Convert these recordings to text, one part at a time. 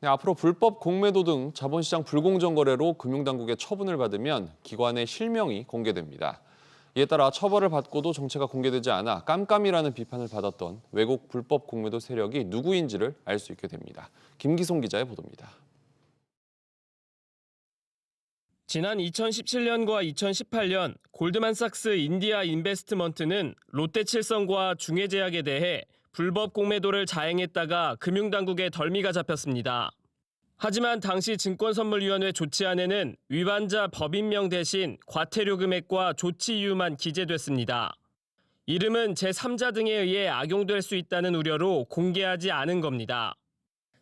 네, 앞으로 불법 공매도 등 자본시장 불공정 거래로 금융당국의 처분을 받으면 기관의 실명이 공개됩니다. 이에 따라 처벌을 받고도 정체가 공개되지 않아 깜깜이라는 비판을 받았던 외국 불법 공매도 세력이 누구인지를 알 수 있게 됩니다. 김기송 기자의 보도입니다. 지난 2017년과 2018년 골드만삭스 인디아 인베스트먼트는 롯데칠성과 중해제약에 대해 불법 공매도를 자행했다가 금융당국에 덜미가 잡혔습니다. 하지만 당시 증권선물위원회 조치안에는 위반자 법인명 대신 과태료 금액과 조치 이유만 기재됐습니다. 이름은 제3자 등에 의해 악용될 수 있다는 우려로 공개하지 않은 겁니다.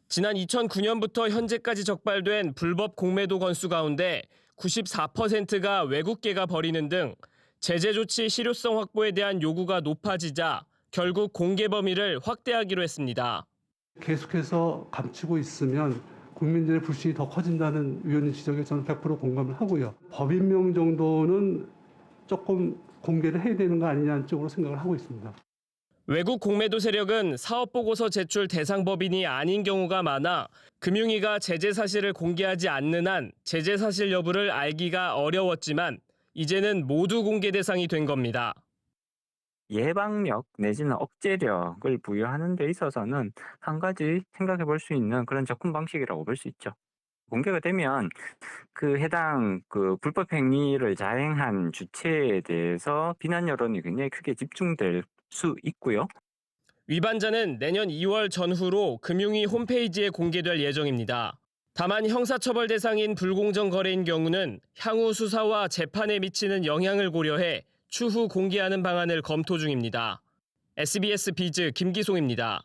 지난 2009년부터 현재까지 적발된 불법 공매도 건수 가운데 94%가 외국계가 벌이는 등 제재 조치 실효성 확보에 대한 요구가 높아지자 결국 공개 범위를 확대하기로 했습니다. 계속해서 감추고 있으면 국민들의 불신이 더 커진다는 위원님 지적에 저는 100% 공감을 하고요. 법인명 정도는 조금 공개를 해야 되는 거 아니냐는 쪽으로 생각을 하고 있습니다. 외국 공매도 세력은 사업 보고서 제출 대상 법인이 아닌 경우가 많아 금융위가 제재 사실을 공개하지 않는 한 제재 사실 여부를 알기가 어려웠지만 이제는 모두 공개 대상이 된 겁니다. 예방력 내지는 억제력을 부여하는 데 있어서는 한 가지 생각해 볼 수 있는 그런 접근 방식이라고 볼 수 있죠. 공개가 되면 그 해당 그 불법 행위를 자행한 주체에 대해서 비난 여론이 굉장히 크게 집중될 수 있고요. 위반자는 내년 2월 전후로 금융위 홈페이지에 공개될 예정입니다. 다만 형사처벌 대상인 불공정 거래인 경우는 향후 수사와 재판에 미치는 영향을 고려해 추후 공개하는 방안을 검토 중입니다. SBS 비즈 김기송입니다.